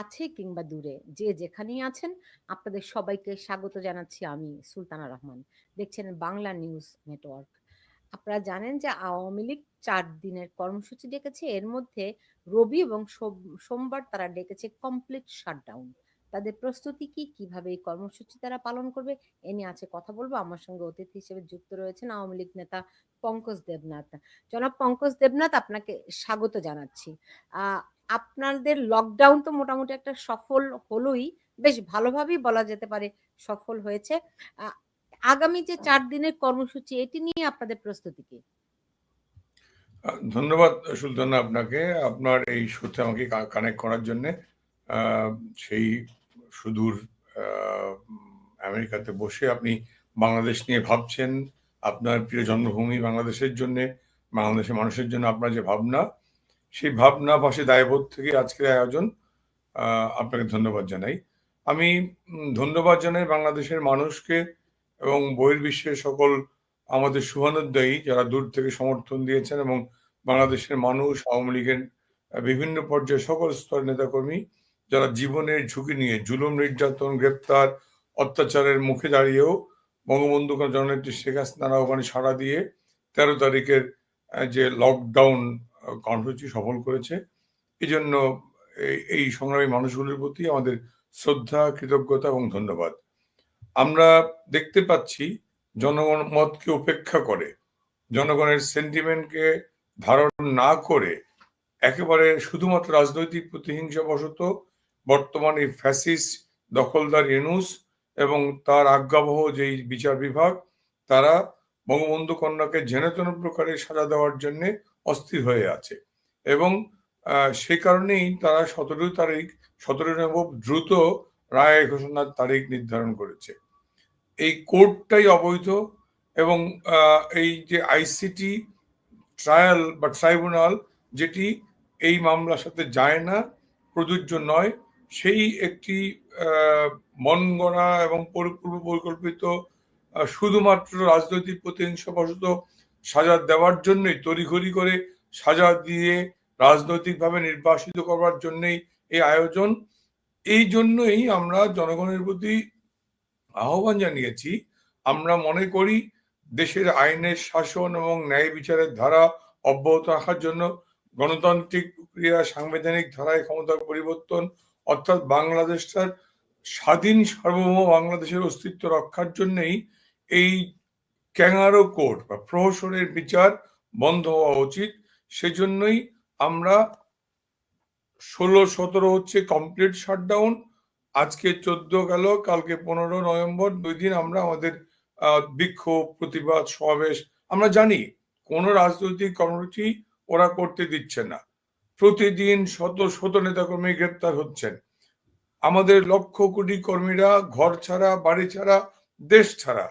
কাছে কিংবা দূরে, যে যেখানেই আছেন, আপনাদের সবাইকে স্বাগত জানাচ্ছি আমি সুলতানা রহমান। দেখছেন বাংলা নিউজ নেটওয়ার্ক। আপনারা জানেন যে আওয়ামী লীগ চার দিনের কর্মসূচি ডেকেছে, এর মধ্যে রবি এবং সোমবার তারা ডেকেছে কমপ্লিট শাটডাউন তাদের প্রস্তুতি কি? কীভাবে এই কর্মসূচি তারা পালন করবে? এ নিয়ে আছে কথা বলব। আমার সঙ্গে অতিথি হিসেবে যুক্ত রয়েছেন আওয়ামী লীগ নেতা পঙ্কজ দেবনাথ। জনাব পঙ্কজ দেবনাথ, আপনাকে স্বাগত জানাচ্ছি। আপনাদের লকডাউন তো মোটামুটি একটা সফল হলোই, বেশ ভালোভাবেই বলা যেতে পারে সফল হয়েছে। আগামী যে চার দিনের কর্মসূচি, এটি নিয়ে আপনাদের প্রস্তুতি কি? ধন্যবাদ সুলতানা আপনাকে। আপনার এই সূত্রে আমাকে কানেক্ট করার জন্য সেই সুদূর আমেরিকাতে বসে আপনি বাংলাদেশ নিয়ে ভাবছেন। আপনার প্রিয় জন্মভূমি বাংলাদেশের জন্য, বাংলাদেশের মানুষের জন্য আপনার যে ভাবনা সেই ভাবনা পাশে দায়বোধ থেকে আজকের আয়োজন আপনাকে ধন্যবাদ জানাই। আমি ধন্যবাদ জানাই বাংলাদেশের মানুষকে এবং বহির্বিশ্বের সকল আমাদের শুভানুদ্দায়ী যারা দূর থেকে সমর্থন দিয়েছেন এবং বাংলাদেশের মানুষ, আওয়ামী লীগের বিভিন্ন পর্যায়ে সকল স্তরের নেতাকর্মী যারা জীবনের ঝুঁকি নিয়ে জুলুম, নির্যাতন, গ্রেপ্তার, অত্যাচারের মুখে দাঁড়িয়েও বঙ্গবন্ধু জননেত্রী শেখ হাসিনার আহ্বানে সাড়া দিয়ে তেরো তারিখের যে লকডাউন কর্মসূচি সফল করেছে। এই জন্য এই সংগ্রামী মানুষগুলির প্রতি আমাদের শ্রদ্ধা, কৃতজ্ঞতা এবং ধন্যবাদ। আমরা দেখতে পাচ্ছি জনগণ মতকে উপেক্ষা করে, জনগণের সেন্টিমেন্টকে ধারণ না করে একেবারে শুধুমাত্র রাজনৈতিক প্রতিহিংসা বশত বর্তমানে ফ্যাসিস্ট দখলদার ইনুস এবং তার আজ্ঞাবহ যেই বিচার বিভাগ, তারা বঙ্গবন্ধু কন্যাকে জেনেতন প্রকারে সাজা দেওয়ার জন্য অস্থির হয়ে আছে। এবং সে কারণেই তারা সতেরো তারিখ সতেরো নভেম্বর দ্রুত রায় ঘোষণার তারিখ নির্ধারণ করেছে। এই কোর্টটাই অবৈধ এবং এই যে আইসিটি ট্রায়াল বা ট্রাইব্যুনাল যেটি এই মামলার সাথে যায় না, প্রযোজ্য নয়, সেই একটি মন গড়া এবং পূর্ব পরিকল্পিত শুধুমাত্র রাজনৈতিক প্রতিহিংসাবশত সাজা দেওয়ার জন্যই, তড়িঘড়ি করে সাজা দিয়ে রাজনৈতিকভাবে নির্বাসিত করবার জন্যই এই আয়োজন। এই জন্যই আমরা জনগণের প্রতি আহ্বান জানিয়েছি। আমরা মনে করি দেশের আইনের শাসন এবং ন্যায় বিচারের ধারা অব্যাহত রাখার জন্য গণতান্ত্রিক প্রক্রিয়া, সাংবিধানিক ধারায় ক্ষমতার পরিবর্তন, অর্থাৎ বাংলাদেশটার স্বাধীন সার্বভৌম বাংলাদেশের অস্তিত্ব রক্ষার জন্যই এই ক্যাঙারো কোর্ট বা প্রহসনের বিচার বন্ধ হওয়া উচিত। সেজন্যই আমরা ষোলো, সতেরো হচ্ছে কমপ্লিট শাটডাউন আজকে চোদ্দ গেল, কালকে পনেরো নভেম্বর, দুই দিন আমরা আমাদের বিক্ষোভ, প্রতিবাদ, সমাবেশ, আমরা জানি কোন রাজনৈতিক কর্মসূচি ওরা করতে দিচ্ছে না। প্রতিদিন শত শত নেতাকর্মী গ্রেপ্তার হচ্ছেন। আমাদের লক্ষ কোটি কর্মীরা ঘর ছাড়া, বাড়ি ছাড়া, দেশ ছাড়া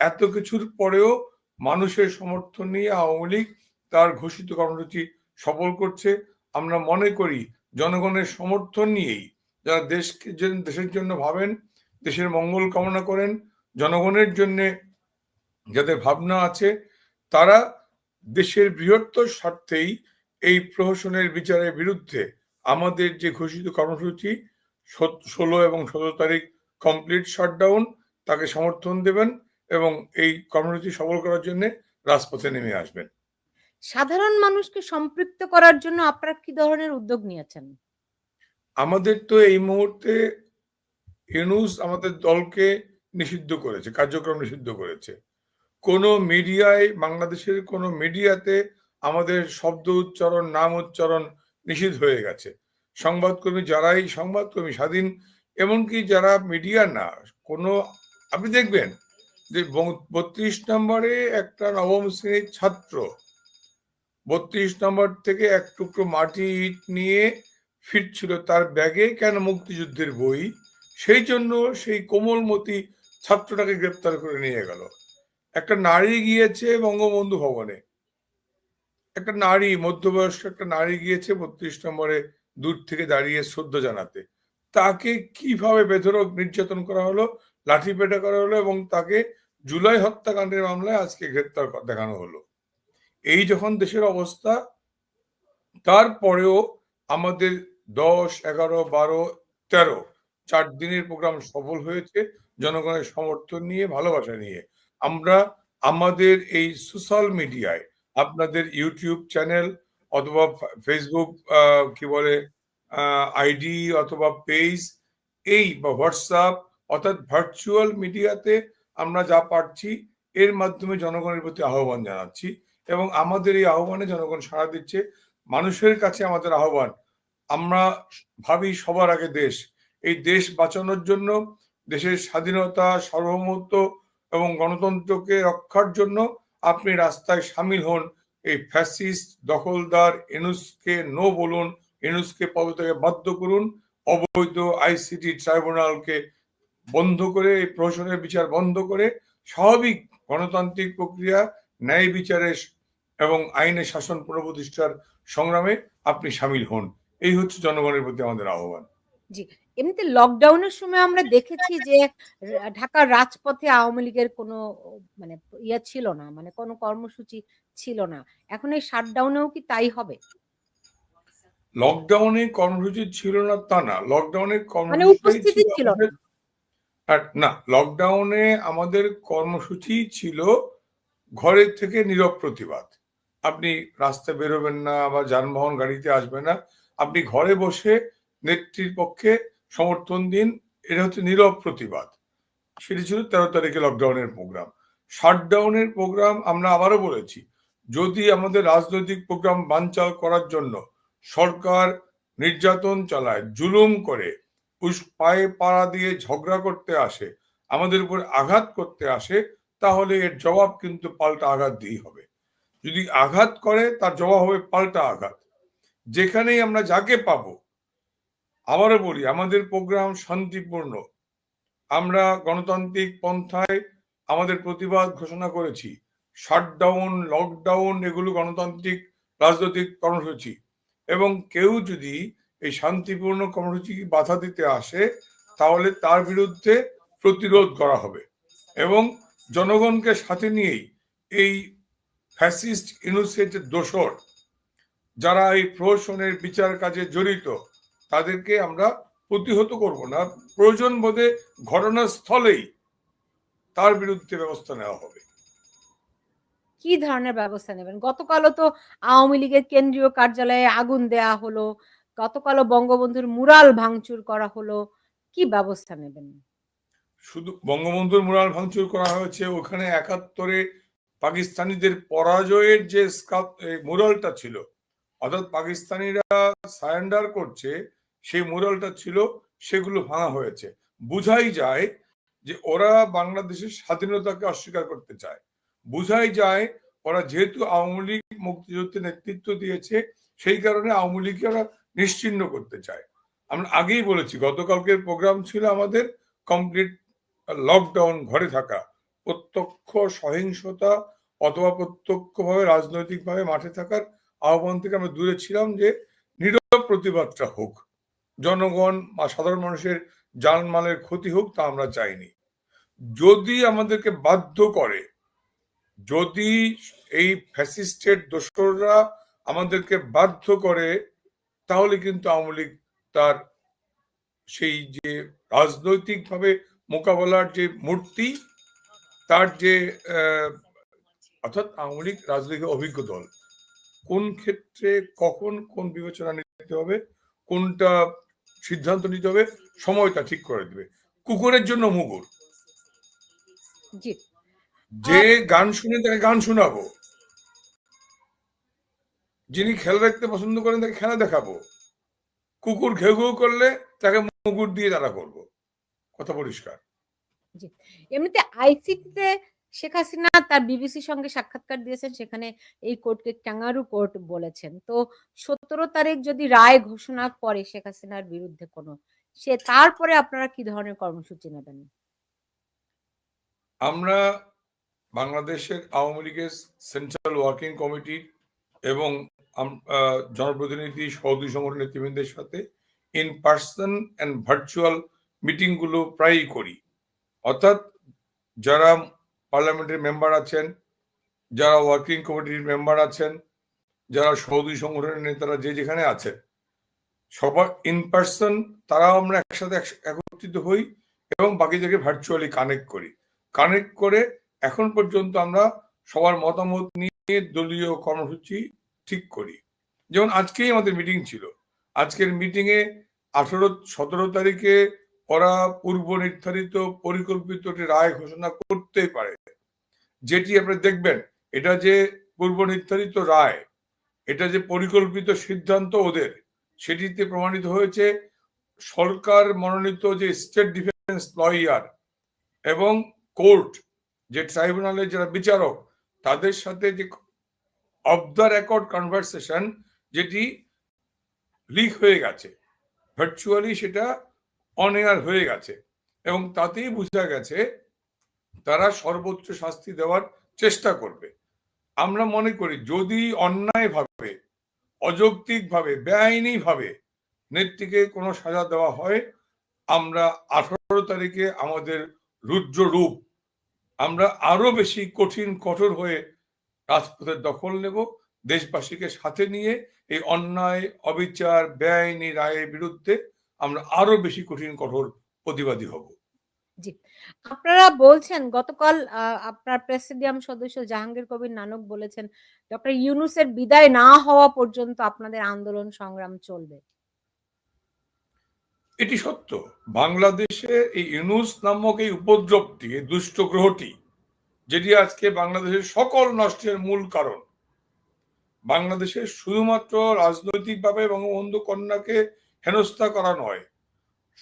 এত কিছুর পরেও মানুষের সমর্থন নিয়ে আওয়ামী লীগ তার ঘোষিত কর্মসূচি সফল করছে। আমরা মনে করি, জনগণের সমর্থন নিয়েই যারা দেশকে দেশের জন্য ভাবেন, দেশের মঙ্গল কামনা করেন, জনগণের জন্য যাদের ভাবনা আছে, তারা দেশের বৃহত্তর স্বার্থেই এই প্রহসনের বিচারের বিরুদ্ধে আমাদের যে ঘোষিত কর্মসূচি ষোলো এবং সতেরো তারিখ কমপ্লিট শাটডাউন তাকে সমর্থন দেবেন। এবং এই কর্মসূচি সফল করার জন্য রাজপথে নেমে আসবেন। সাধারণ মানুষকে সম্পৃক্ত করার জন্য আপনারা কি ধরনের উদ্যোগ নিয়েছেন? আমাদের তো এই মুহূর্তে ইউনুস আমাদের দলকে নিষিদ্ধ করেছে কার্যক্রম নিষিদ্ধ করেছে। কোন মিডিয়ায় বাংলাদেশের কোন মিডিয়াতে আমাদের শব্দ উচ্চারণ নাম উচ্চারণ নিষিদ্ধ হয়ে গেছে। সংবাদকর্মী যারাই সংবাদকর্মী স্বাধীন এমনকি যারা মিডিয়া না কোনো আপনি দেখবেন যে বত্রিশ নম্বরে একটা নবম শ্রেণির ছাত্র। বত্রিশ নম্বর থেকে এক টুকরো মাটি ইট নিয়ে ফিরছিল। তার ব্যাগে কেন মুক্তিযুদ্ধের বই? সেই জন্য সেই কোমলমতি ছাত্রটাকে গ্রেপ্তার করে নিয়ে গেল। একটা নারী গিয়েছে বঙ্গবন্ধু ভবনে। একটা নারী, মধ্যবয়স্ক একটা নারী গিয়েছে বত্রিশ নম্বরে দূর থেকে দাঁড়িয়ে শ্রদ্ধা জানাতে। তাকে কীভাবে বেধরক নির্যাতন করা হলো লাঠি পেটা করা হলো এবং তাকে জুলাই হত্যাকাণ্ডের মামলায় আজকে গ্রেপ্তার দেখানো হলো। এই যখন দেশের অবস্থা, তারপরেও আমাদের দশ, এগারো, বারো, তেরো, চার দিনের প্রোগ্রাম সফল হয়েছে জনগণের সমর্থন নিয়ে, ভালোবাসা নিয়ে। আমরা আমাদের এই সোশ্যাল মিডিয়ায়, আপনাদের ইউটিউব চ্যানেল অথবা ফেসবুক কি বলে আইডি অথবা পেজ, এই বা হোয়াটসঅ্যাপ অর্থাৎ ভার্চুয়াল মিডিয়াতে আমরা যা পারছি, এর মাধ্যমে জনগণের প্রতি আহ্বান জানাচ্ছি এবং আমাদের এই আহ্বানে জনগণ সাড়া দিচ্ছে। মানুষের কাছে আমাদের আহ্বান, আমরা ভাবি সবার আগে দেশ। এই দেশ বাঁচানোর জন্য, দেশের স্বাধীনতা, সার্বভৌমত্ব এবং গণতন্ত্রকে রক্ষার জন্য আপনি রাস্তায় সামিল হন। এই ফ্যাসিস্ট দখলদার এনুসকে নো বলুন এনুসকে পদত্যাগে বাধ্য করুন। অবৈধ আইসিটি ট্রাইব্যুনালকে বন্ধ করে এই প্রহসনের বিচার বন্ধ করে স্বাভাবিক গণতান্ত্রিক প্রক্রিয়া ন্যায় বিচারের এবং আইনের শাসন পুনঃপ্রতিষ্ঠার সংগ্রামে আপনি সামিল হন। এই হচ্ছে জনগণের প্রতি আমাদের আহ্বান। জি এমনিতে লকডাউনের সময় আমরা দেখেছি যে ঢাকার রাজপথে আওয়ামী লীগের কোনো মানে ইয়া ছিল না মানে কোনো কর্মসূচি ছিল না। এখন এই শাটডাউনেও কি তাই হবে? লকডাউনে কর্মসূচি ছিল না তা না। লকডাউনের মানে কর্মসূচি ছিল না। আর না লকডাউনে আমাদের কর্মসূচি ছিল ঘরের থেকে নীরব প্রতিবাদ। আপনি রাস্তায় বেরোবেন না বা যানবাহন গাড়িতে আসবে না। আপনি ঘরে বসে নেত্রীর পক্ষে সমর্থন দিন, এটা হচ্ছে নীরব প্রতিবাদ। সেটি ছিল তেরো তারিখে লকডাউনের প্রোগ্রাম শাটডাউনের প্রোগ্রাম আমরা আবারও বলেছি, যদি আমাদের রাজনৈতিক প্রোগ্রাম বানচাল করার জন্য সরকার নির্যাতন চালায়, জুলুম করে পায়ে পাড়া দিয়ে ঝগড়া করতে আসে, আমাদের উপর আঘাত করতে আসে, তাহলে এর জবাব কিন্তু পাল্টা আঘাত দিয়েই হবে। যদি আঘাত করে, তার জবাব হবে পাল্টা আঘাত। যেখানেই আমরা যাকে পাব, আবারও বলি, আমাদের প্রোগ্রাম শান্তিপূর্ণ। আমরা গণতান্ত্রিক পন্থায় আমাদের প্রতিবাদ ঘোষণা করেছি। শাটডাউন, লকডাউন, এগুলো গণতান্ত্রিক, রাজনৈতিক কর্মসূচি। এবং কেউ যদি এই শান্তিপূর্ণ কর্মসূচি বাধা দিতে আসে, তাহলে তার বিরুদ্ধে প্রতিরোধ করা হবে। এবং জনগণকে সাথে নিয়েই এই ফ্যাসিস্ট ইনুসেটের দোসর যারা এই প্রহসনের বিচার কাজে জড়িত, তাদেরকে আমরা প্রতিহত করব না। প্রয়োজন বোধে ঘটনাস্থলেই তার বিরুদ্ধে ব্যবস্থা নেওয়া হবে। কি ধরনের ব্যবস্থা নেবেন? গতকালও তো আওয়ামী লীগের কেন্দ্রীয় কার্যালয়ে আগুন দেয়া হলো। গতকালও বঙ্গবন্ধুর মুরাল ভাঙচুর করা হলো, কি ব্যবস্থা নেবেন? শুধু বঙ্গবন্ধুর মুরাল ভাঙচুর করা হয়েছে, ওখানে একাত্তরে পাকিস্তানিদের পরাজয়ের যে মুরালটা ছিল, অর্থাৎ পাকিস্তানিরা সারেন্ডার করছে, সেই মুরালটা ছিল, সেগুলো ভাঙা হয়েছে। বুঝাই যায় যে ওরা বাংলাদেশের স্বাধীনতাকে অস্বীকার করতে চায়। বুঝাই যায় ওরা যেহেতু আওয়ামী লীগ মুক্তিযুদ্ধে নেতৃত্ব দিয়েছে, সেই কারণে আওয়ামী লীগকে ওরা নিশ্চিহ্ন করতে চায়। আমরা আগেই বলেছি, গতকালকের প্রোগ্রাম ছিল আমাদের কমপ্লিট লকডাউন ঘরে থাকা। প্রত্যক্ষ সহিংসতা অথবা প্রত্যক্ষভাবে, রাজনৈতিকভাবে মাঠে থাকার আহ্বান থেকে আমরা দূরে ছিলাম যে, নীরব প্রতিবাদটা হোক, জনগণ বা সাধারণ মানুষের জানমালের ক্ষতি হোক তা আমরা চাইনি। যদি আমাদেরকে বাধ্য করে, যদি এই ফ্যাসিস্টের দোসররা আমাদেরকে বাধ্য করে তাহলে কিন্তু আওয়ামী লীগ তার সেই যে রাজনৈতিকভাবে মোকাবেলার যে মূর্তি তার যে অর্থাৎ আওয়ামী লীগ রাজনৈতিক অভিজ্ঞ দল কোন ক্ষেত্রে কখন কোন বিবেচনা নিতে হবে কোনটা সিদ্ধান্ত নিতে হবে সময়টা ঠিক করে দেবে। কুকুরের জন্য মুগুর। যে গান শুনে তাকে গান শোনাবো। যিনি খেলা দেখতে পছন্দ করেন তাকে খেলা দেখাবো। কুকুর ঘেউ ঘেউ করলে তাকে মুগুর দিয়ে তারা করব। কথা পরিষ্কার। এমনিতে আইসিটিতে শেখ হাসিনা তার বিবিসির সঙ্গে সাক্ষাৎকার দিয়েছেন সেখানে এই কোর্টকে ক্যাঙ্গারু কোর্ট বলেছেন। তো সতেরো তারিখ যদি রায় ঘোষণা করে শেখ হাসিনার বিরুদ্ধে কোনো সে তারপরে আপনারা কি ধরনের কর্মসূচি নেবেন? আমরা বাংলাদেশের আওয়ামী লীগের সেন্ট্রাল ওয়ার্কিং কমিটি এবং জনপ্রতিনিধি সৌদি সংগঠন নেতৃবৃন্দের সাথে ইন পার্সন অ্যান্ড ভার্চুয়াল মিটিংগুলো প্রায়ই করি। অর্থাৎ যারা পার্লামেন্টের মেম্বার আছেন, যারা ওয়ার্কিং কমিটির মেম্বার আছেন, যারা সৌদি সংগঠনের নেতারা যে যেখানে আছেন, সবার ইন পার্সন তারাও আমরা একসাথে এক- একত্রিত হই এবং বাকিদেরকে ভার্চুয়ালি কানেক্ট করি। কানেক্ট করে এখন পর্যন্ত আমরা সবার মতামত নিয়ে দলীয় কর্মসূচি ঠিক করি। যেমন আজকেই আমাদের মিটিং ছিল। আজকের মিটিংয়ে আঠারো, সতেরো তারিখে ওরা পূর্ব নির্ধারিত পরিকল্পিত রায় ঘোষণা করতেই পারে। যেটি আপনি দেখবেন, এটা যে পূর্ব নির্ধারিত রায়, এটা যে পরিকল্পিত সিদ্ধান্ত ওদের, সেটিতে প্রমাণিত হয়েছে সরকার মনোনীত যে স্টেট ডিফেন্স লয়ার এবং কোর্ট, যে ট্রাইব্যুনালের যারা বিচারক, তাদের সাথে যে অফ দ্য রেকর্ড কনভারসেশন যেটি লিক হয়ে গেছে। ভার্চুয়ালি সেটা অন এয়ার হয়ে গেছে। এবং তাতেই বোঝা গেছে, তারা সর্বোচ্চ শাস্তি দেওয়ার চেষ্টা করবে। আমরা মনে করি, যদি অন্যায়ভাবে, অযৌক্তিকভাবে, বেআইনিভাবে নেত্রীকে কোনো সাজা দেওয়া হয়, আমরা আঠারো তারিখে আমাদের রুদ্র রূপ, আমরা আরও বেশি কঠিন, কঠোর হয়ে রাজপথের দখল নেব দেশবাসীকে সাথে নিয়ে এই অন্যায় অবিচার বেআইনি রায়ের বিরুদ্ধে আমরা আরও বেশি কঠিন কঠোর প্রতিবাদী হব। আপনারা বলছেন গতকাল আপনার প্রেসিডিয়াম সদস্য জাহাঙ্গীর কবির নানক বলেছেন ডক্টর ইউনুসের বিদায় না হওয়া পর্যন্ত আপনাদের আন্দোলন সংগ্রাম চলবে। এটি সত্য। বাংলাদেশে এই ইউনুস নামক এই উপদ্রবটি এই দুষ্ট গ্রহটি যেটি আজকে বাংলাদেশের সকল নষ্টের মূল কারণ। বাংলাদেশে শুধুমাত্র রাজনৈতিকভাবে বঙ্গবন্ধু কন্যাকে হেনস্থা করা নয়,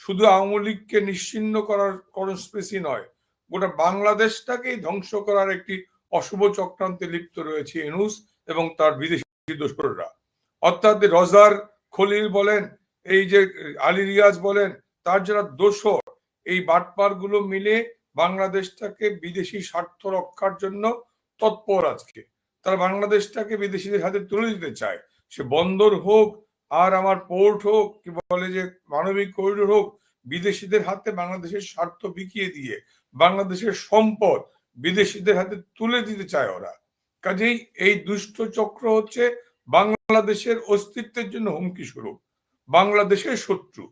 শুধু আওয়ামী লীগকে নিশ্চিন্ন করার কনস্পেসি নয়, গোটা বাংলাদেশটাকেই ধ্বংস করার একটি অশুভ চক্রান্তে লিপ্ত রয়েছে ইনুস এবং তার বিদেশি দোসররা। অর্থাৎ রজার খলিল বলেন, এই যে আলী রিয়াজ বলেন, তার যারা দোসর, এই বাটপারগুলো মিলে বাংলাদেশটাকে বিদেশি স্বার্থ রক্ষার জন্য তৎপর আজকে। তারা বাংলাদেশটাকে বিদেশিদের হাতে তুলে দিতে চায়। সে বন্দর হোক আর আমার পোর্ট হোক কি বলে যে মানবিক করিডোর হোক, বিদেশিদের হাতে বাংলাদেশের স্বার্থ বিকিয়ে দিয়ে বাংলাদেশের সম্পদ বিদেশিদের হাতে তুলে দিতে চায় ওরা। কাজেই এই দুষ্ট চক্র হচ্ছে বাংলাদেশের অস্তিত্বের জন্য হুমকি স্বরূপ, বাংলাদেশের শত্রু।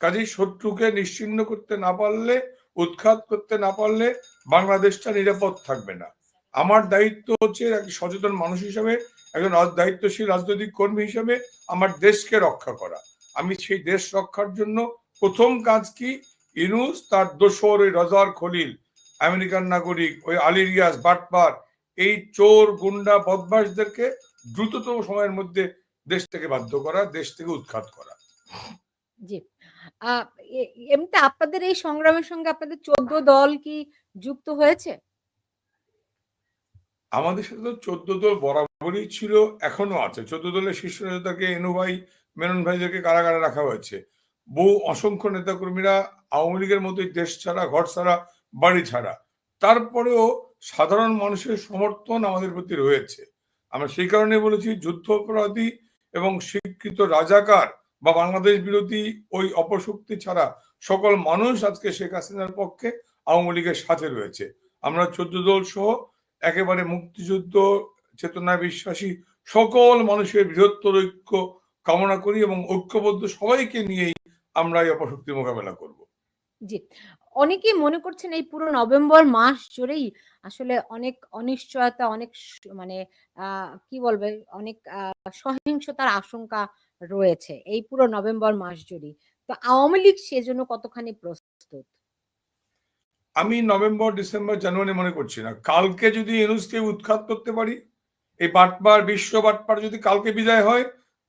কাজেই শত্রুকে নিশ্চিন্ন করতে না পারলে উৎখাত করতে না পারলে বাংলাদেশটা নিরাপদ থাকবে না। আমার দায়িত্ব হচ্ছে এক সচেতন মানুষ হিসাবে, একজন দায়িত্বশীল রাজনৈতিক কর্মী হিসাবে আমার দেশকে রক্ষা করা। আমি সেই দেশ রক্ষার জন্য প্রথম কাজ কি? ইনুস, তার দোসর ওই রজার খলিল আমেরিকান নাগরিক, ওই আলী রিয়াজ বাটপার, এই চোর, গুন্ডা বদমাসদেরকে দ্রুততম সময়ের মধ্যে দেশ থেকে বাধ্য করা, দেশ থেকে উৎখাত করা। জি। এমনিতে আপনাদের এই সংগ্রামের সঙ্গে আপনাদের চোদ্দ দল কি যুক্ত হয়েছে? আমাদের সাথে তো চোদ্দ দল বরাবরই ছিল, এখনও আছে। চোদ্দ দলের শীর্ষ নেতাকে এনু ভাই, মেনন ভাইদেরকে কারাগারে রাখা হয়েছে। বহু অসংখ্য নেতাকর্মীরা আওয়ামী লীগের মতোই দেশ ছাড়া, ঘর ছাড়া, বাড়ি ছাড়া। তারপরেও সাধারণ মানুষের সমর্থন আমাদের প্রতি রয়েছে। আমরা সেই কারণে বলেছি যুদ্ধ অপরাধী এবং স্বীকৃত রাজাকার বা বাংলাদেশ বিরোধী ওই অপশক্তি ছাড়া সকল মানুষ আজকে শেখ হাসিনার পক্ষে আওয়ামী লীগের সাথে রয়েছে। আমরা চোদ্দ দল সহ একেবারে মুক্তিযুদ্ধ চেতনায় বিশ্বাসী সকল মানুষের বৃহত্তর ঐক্য কামনা করি এবং ঐক্যবদ্ধ সবাইকে নিয়েই আমরা এই অপশক্তির মোকাবেলা করব। জি, অনেকেই মনে করছেন এই পুরো নভেম্বর মাস জুড়েই আসলে অনেক অনিশ্চয়তা, অনেক মানে কি বলবে, অনেক সহিংসতার আশঙ্কা রয়েছে, এই পুরো নভেম্বর মাস জুড়েই তো আওয়ামী লীগ সেজন্য কতখানি প্রস্তুত? আমি নভেম্বর, ডিসেম্বর, জানুয়ারি মনে করছি না। কালকে যদি ইউনুসকে উৎখাত করতে পারি, এই বাটপার, বিশ্ব বাটপার যদি কালকে বিদায় হয়,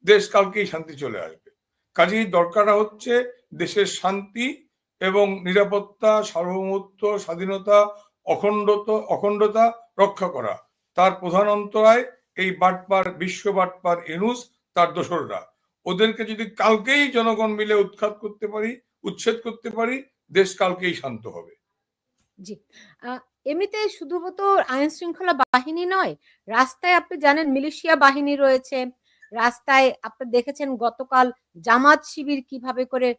দেশ কালকেই শান্তি চলে আসবে। কাজেই দরকার হচ্ছে দেশের শান্তি এবং নিরাপত্তা, সার্বভৌমত্ব, স্বাধীনতা, অখণ্ডত, অখণ্ডতা রক্ষা করা। তার প্রধান অন্তরায় এই বাটপার, বিশ্ব বাটপার ইনুস তার দোসররা। ওদেরকে যদি কালকেই জনগণ মিলে উৎখাত করতে পারি, উচ্ছেদ করতে পারি, দেশ কালকেই শান্ত হবে। জি। এমনিতে শুধুমাত্র আইন শৃঙ্খলা বাহিনী নয়, রাস্তায় আপনি জানেন মিলিশিয়া বাহিনী রয়েছে, রাস্তায় আপনি দেখেছেন গতকাল জামাত শিবির কীভাবে করে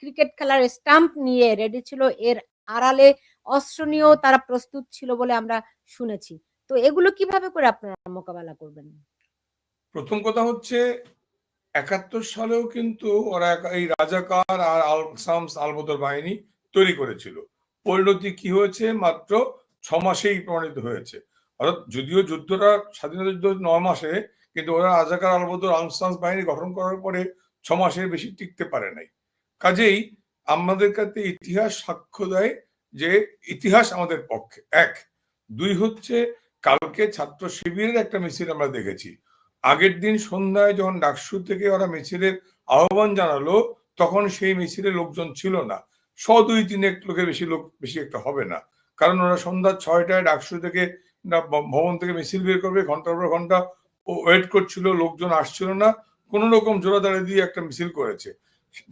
ক্রিকেট খেলার স্টাম্প নিয়ে রেডি ছিল, এর আড়ালে অস্ত্র নিয়েও তারা প্রস্তুত ছিল বলে আমরা শুনেছি। তো এগুলো কীভাবে করে আপনারা মোকাবেলা করবেন? প্রথম কথা হচ্ছে, একাত্তর সালেও কিন্তু ওরা এই রাজাকার আর আল সামস আলবদর বাহিনী তৈরি করেছিল। পরিণতি কি হয়েছে? মাত্র ছ মাসেই প্রমাণিত হয়েছে। অর্থাৎ যদিও যুদ্ধটা, স্বাধীনতা যুদ্ধ নয় মাসে, কিন্তু ওরা রাজাকার আলবদর আলসামস বাহিনী গঠন করার পরে ছ মাসের বেশি টিকতে পারে নাই। কাজেই আমাদের কাছে ইতিহাস সাক্ষ্য দেয় যে, ইতিহাস আমাদের পক্ষে। এক, দুই হচ্ছে, কালকে ছাত্র শিবিরের একটা মিছিল আমরা দেখেছি। আগের দিন সন্ধ্যায় যখন ডাকসু থেকে ওরা মিছিলের আহ্বান জানালো, তখন সেই মিছিলে লোকজন ছিল না। শ দুই তিনেক লোকের বেশি লোক, বেশি একটা হবে না। কারণ ওরা সন্ধ্যা ছয়টায় ডাকসু থেকে ভবন থেকে মিছিল বের করবে, ঘণ্টার পর ঘণ্টা ও ওয়েট করছিল, লোকজন আসছিল না। কোন রকম জোরাদারি দিয়ে একটা মিছিল করেছে।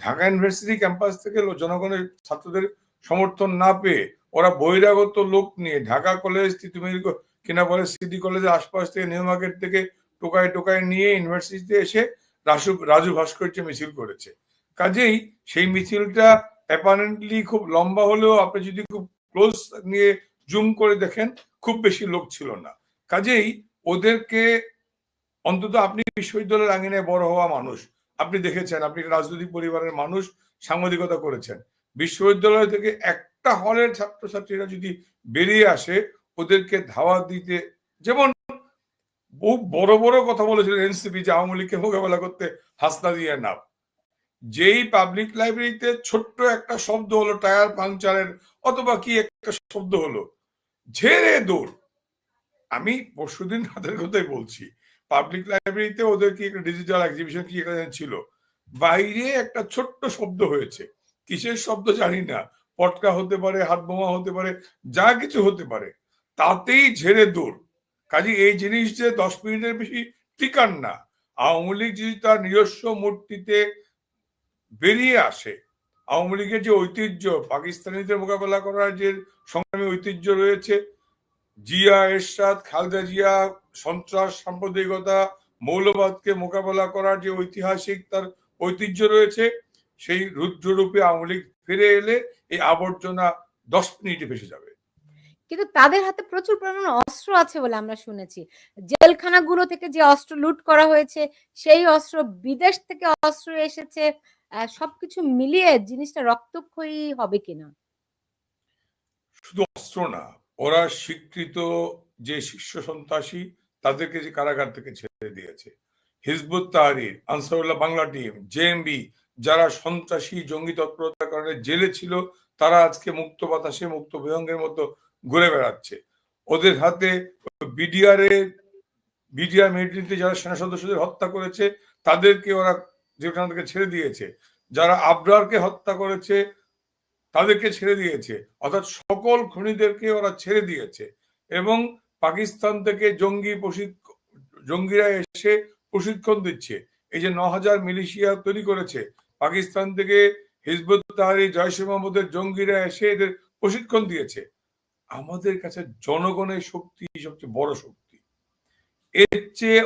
ঢাকা ইউনিভার্সিটি ক্যাম্পাস থেকে জনগণের ছাত্রদের সমর্থন না পেয়ে ওরা বহিরাগত লোক নিয়ে ঢাকা কলেজ তিতুমির কিনা বলে সিটি কলেজের আশপাশ থেকে, নিউ মার্কেট থেকে টোকায় টোকায় নিয়ে ইউনিভার্সিটিতে এসে রাজু রাজু ভাস্কর্য মিছিল করেছে। কাজেই সেই মিছিলটা অ্যাপারেন্টলি খুব লম্বা হলেও আপনি যদি খুব ক্লোজ নিয়ে জুম করে দেখেন, খুব বেশি লোক ছিল না। কাজেই ওদেরকে অন্তত আপনি বিশ্ববিদ্যালয়ের আঙিনায় বড় হওয়া মানুষ, আপনি দেখেছেন, আপনি রাজনৈতিক পরিবারের মানুষ সাংবাদিকতা করেছেন। বিশ্ববিদ্যালয় থেকে একটা হলের ছাত্রছাত্রীরা যদি বেরিয়ে আসে, ওদেরকে ধাওয়া দিতে, যেমন বহু বড় বড় কথা বলেছিলেন এনসিপি যে আওয়ামী লীগকে মোকাবেলা করতে হাসনা দিয়ে নাম যেই পাবলিক লাইব্রেরিতে ছোট্ট একটা শব্দ হলো টায়ার পাংচারের অথবা কি একটা শব্দ হলো, ঝেড়ে দৌড়। আমি পরশুদিন রাতের কথাই বলছি পাবলিক লাইব্রেরিতে ওদের কি একটা ডিজিটাল এক্সিবিশন কি যেন ছিল, বাইরে একটা ছোট্ট শব্দ হয়েছে। কিসের শব্দ জানি না, পটকা হতে পারে হাত বোমা হতে পারে, যা কিছু হতে পারে, তাতেই ঝেড়ে দৌড়। কাজে এই জিনিস যে দশ মিনিটের বেশি টিকান না, আওয়ামী লীগ যদি তার নিজস্ব মূর্তিতে বেরিয়ে আসে, আওয়ামী লীগের যে ঐতিহ্য, পাকিস্তানিদের মোকাবেলা করার যে সংগ্রামী ঐতিহ্য রয়েছে, জিয়া, এরশাদ, খালেদা জিয়া, সন্ত্রাস, সাম্প্রদায়িকতা, মৌলবাদকে মোকাবেলা করার যে ঐতিহাসিক তার ঐতিহ্য রয়েছে, সেই রুদ্ররূপে আওয়ামী লীগ ফিরে এলে এই আবর্জনা দশ মিনিটে ভেসে যাবে। কিন্তু তাদের হাতে প্রচুর পরিমাণে অস্ত্র আছে বলে আমরা শুনেছি। জেলখানাগুলো থেকে যে অস্ত্র লুট করা হয়েছে, সেই অস্ত্র বিদেশ থেকে অস্ত্র এসেছে সবকিছু মিলিয়ে জিনিসটা রক্তক্ষয়ী হবে কিনা? শুধু অস্ত্র না, ওরা স্বীকৃত যে শীর্ষ সন্ত্রাসী, তাদেরকে যে কারাগার থেকে ছেড়ে দিয়েছে। Hizbut Tahrir, Ansarullah Bangla Team JMB যারা সন্ত্রাসী, জঙ্গি তৎপরতার কারণে জেলে ছিল তারা আজকে মুক্ত বাতাসে, মুক্ত বিহঙ্গের মতো ঘুরে বেড়াচ্ছে। ওদের হাতে বিডিআর এর বিডিআর মিলিটারিতে যারা সেনা সদস্যদের হত্যা করেছে, তাদেরকে ওরা যেখান থেকে ছেড়ে দিয়েছে, যারা আবরারকে হত্যা করেছে, তাদেরকে ছেড়ে দিয়েছে। অর্থাৎ সকল খুনিদেরকে ওরা ছেড়ে দিয়েছে। এবং পাকিস্তান থেকে জঙ্গি প্রশিক্ষণ জঙ্গিরা এসে প্রশিক্ষণ দিচ্ছে। এই যে ন হাজার মিলিশিয়া তৈরি করেছে, পাকিস্তান থেকে হিজবুত তাহারি জয়সে মোহাম্মদের জঙ্গিরা এসে এদের প্রশিক্ষণ দিয়েছে। আমাদের কাছে জনগণের শক্তি সবচেয়ে বড় শক্তি। এর চেয়ে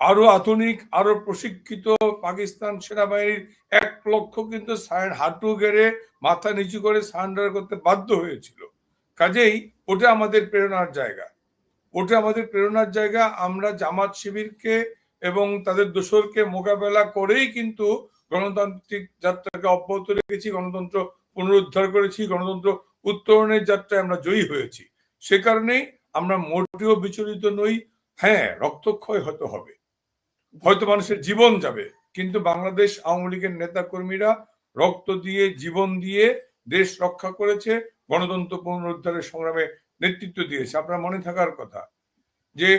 আরও আধুনিক, আরও প্রশিক্ষিত পাকিস্তান সেনাবাহিনীর এক লক্ষ কিন্তু হাঁটু গেড়ে মাথা নিচু করে সারেন্ডার করতে বাধ্য হয়েছিল। কাজেই ওটা আমাদের প্রেরণার জায়গা। ওটা আমাদের প্রেরণার জায়গা। আমরা জামাত শিবিরকে এবং তাদের দোসরকে মোকাবেলা করেই কিন্তু গণতান্ত্রিক যাত্রাকে অব্যাহত রেখেছি, গণতন্ত্র পুনরুদ্ধার করেছি, গণতন্ত্র উত্তরণের যাত্রায় আমরা জয়ী হয়েছি। সে কারণেই আমরা মোটেও বিচলিত নই। হ্যাঁ রক্তক্ষয় হয়তো হবে। হয়তো মানুষের জীবন যাবে, কিন্তু বাংলাদেশ আওয়ামী লীগের নেতা কর্মীরা রক্ত দিয়ে, জীবন দিয়ে দেশ রক্ষা করেছে, গণতন্ত্র পুনরুদ্ধারের সংগ্রামে নেতৃত্ব দিয়েছে। আপনার মনে থাকার কথা যে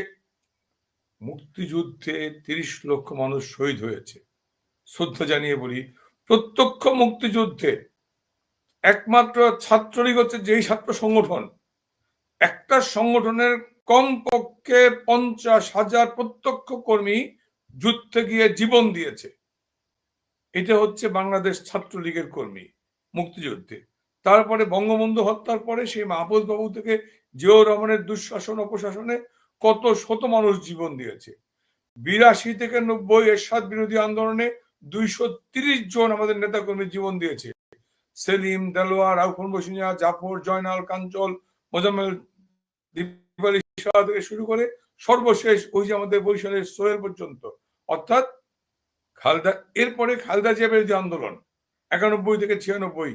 মুক্তিযুদ্ধে তিরিশ লক্ষ মানুষ শহীদ হয়েছে। শ্রদ্ধা জানিয়ে বলি, প্রত্যক্ষ মুক্তিযুদ্ধে একমাত্র ছাত্রলীগ হচ্ছে যেই ছাত্র সংগঠন। একটা সংগঠনের কমপক্ষে পঞ্চাশ হাজার প্রত্যক্ষ কর্মী যুদ্ধে গিয়ে জীবন দিয়েছে। এটা হচ্ছে বাংলাদেশ ছাত্রলীগের কর্মী মুক্তিযুদ্ধে। তারপরে বঙ্গবন্ধু হত্যার পরে সেই মাহবুব বাবু থেকে জিয়াউর রহমানের দুঃশাসন, অপশাসনে কত শত মানুষ জীবন দিয়েছে। বিরাশি থেকে নব্বই এরশাদ বিরোধী আন্দোলনে দুইশো তিরিশ জন আমাদের নেতাকর্মী জীবন দিয়েছে। সেলিম, দেলোয়ার রাউফুল বসিনিয়া, জাফর, জয়নাল, কাঞ্চল, মোজাম্মেল, দীপালি শাহ থেকে শুরু করে সর্বশেষ ওই যে আমাদের বরিশালের সোহেল পর্যন্ত। অর্থাৎ খালদা, এরপরে খালদা জিয়াবের যে আন্দোলন, একানব্বই থেকে ছিয়ানব্বই।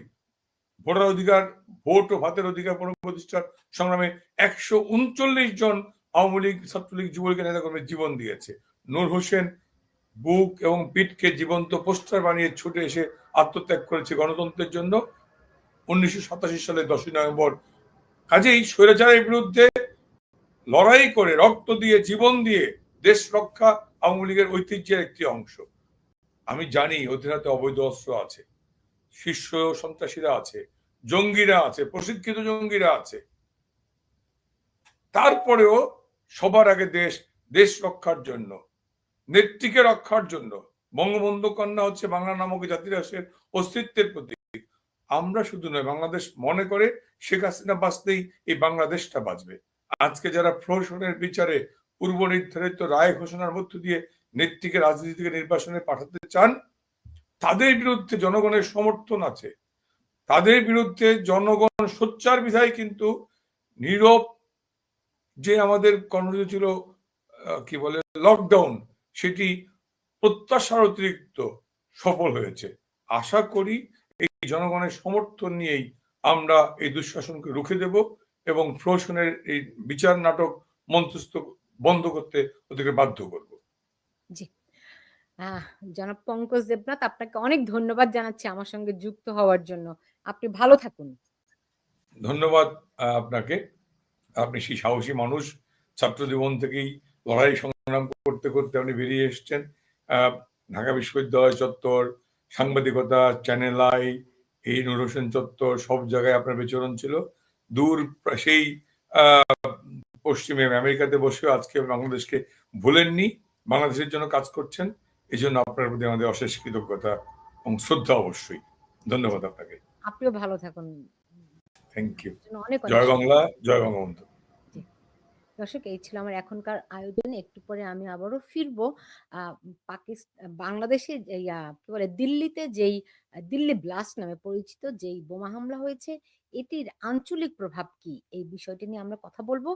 ভোটার অধিকার, ভোট ও ভাতের অধিকার পুনঃপ্রতিষ্ঠার সংগ্রামে একশো উনচল্লিশ জন আওয়ামী লীগ, ছাত্রলীগ যুবলীগের নেতাকর্মীর জীবন দিয়েছে। নূর হোসেন বুক এবং পিঠকে জীবন্ত পোস্টার বানিয়ে ছুটে এসে আত্মত্যাগ করেছে গণতন্ত্রের জন্য। উনিশশো সালের দশই নভেম্বর। কাজেই স্বৈরাচারের বিরুদ্ধে লড়াই করে রক্ত দিয়ে, জীবন দিয়ে দেশ রক্ষা আওয়ামী লীগের ঐতিহ্যের একটি অংশ। আমি জানি ওদের অবৈধ অস্ত্র আছে, শীর্ষ সন্ত্রাসীরা আছে, জঙ্গিরা আছে, প্রশিক্ষিত জঙ্গিরা আছে। তারপরেও সবার আগে দেশ দেশ রক্ষার জন্য নেত্রীকে রক্ষার জন্য। বঙ্গবন্ধু কন্যা হচ্ছে বাংলা নামক জাতিরাষ্ট্রের অস্তিত্বের প্রতীক। আমরা শুধু নয়, বাংলাদেশ মনে করে শেখ হাসিনা বাঁচতেই এই বাংলাদেশটা বাঁচবে। আজকে যারা প্রহসনের বিচারে পূর্ব নির্ধারিত রায় ঘোষণার মধ্য দিয়ে নেত্রীকে রাজনীতি থেকে নির্বাচনে পাঠাতে চান, তাদের বিরুদ্ধে জনগণের সমর্থন আছে। তাদের বিরুদ্ধে জনগণ সোচ্চার বিধায় কিন্তু নীরব যে আমাদের কর্মসূচি ছিল কি বলে লকডাউন সেটি প্রত্যাশার অতিরিক্ত সফল হয়েছে। আশা করি এই জনগণের সমর্থন নিয়েই আমরা এই দুঃশাসনকে রুখে দেব এবং প্রহসনের এই বিচার নাটক মঞ্চস্থ বন্ধ করতে ওদেরকে বাধ্য করব। জি। আহ জনাব পঙ্কজ দেবনাথ আপনাকে অনেক ধন্যবাদ জানাচ্ছি আমার সঙ্গে যুক্ত হওয়ার জন্য। আপনি ভালো থাকুন। ধন্যবাদ আপনাকে। আপনি সেই সাহসী মানুষ ছাত্র জীবন থেকেই লড়াই সংগ্রাম করতে করতে আপনি বেরিয়ে এসেছেন। ঢাকা বিশ্ববিদ্যালয় চত্বর সাংবাদিকতা চ্যানেল আই এই নুর হোসেন চত্বর সব জায়গায় আপনার বিচরণ ছিল। দূর সেই পশ্চিমে আমেরিকাতে বসেও আজকে বাংলাদেশকে ভুলেননি। বাংলাদেশের জন্য কাজ করছেন। এই জন্য আপনার প্রতি আমাদের অশেষ কৃতজ্ঞতা এবং শ্রদ্ধা অবশ্যই। ধন্যবাদ আপনাকে। আপনিও ভালো থাকুন। থ্যাংক ইউ জয় বাংলা জয় বঙ্গবন্ধু। দর্শক, এই ছিল আমার এখনকার আয়োজন। একটু পরে আমি আবারও ফিরবো। পাকিস্তান বাংলাদেশে কি বলে, দিল্লিতে যেই, দিল্লি ব্লাস্ট নামে পরিচিত যেই বোমা হামলা হয়েছে, এটির আঞ্চলিক প্রভাব কি? এই বিষয়টি নিয়ে আমরা কথা বলব।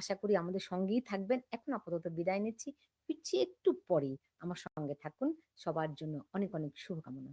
আশা করি আমাদের সঙ্গেই থাকবেন। এখন আপাতত বিদায় নিচ্ছি। ফিরছি একটু পরেই। আমার সঙ্গে থাকুন। সবার জন্য অনেক অনেক শুভকামনা।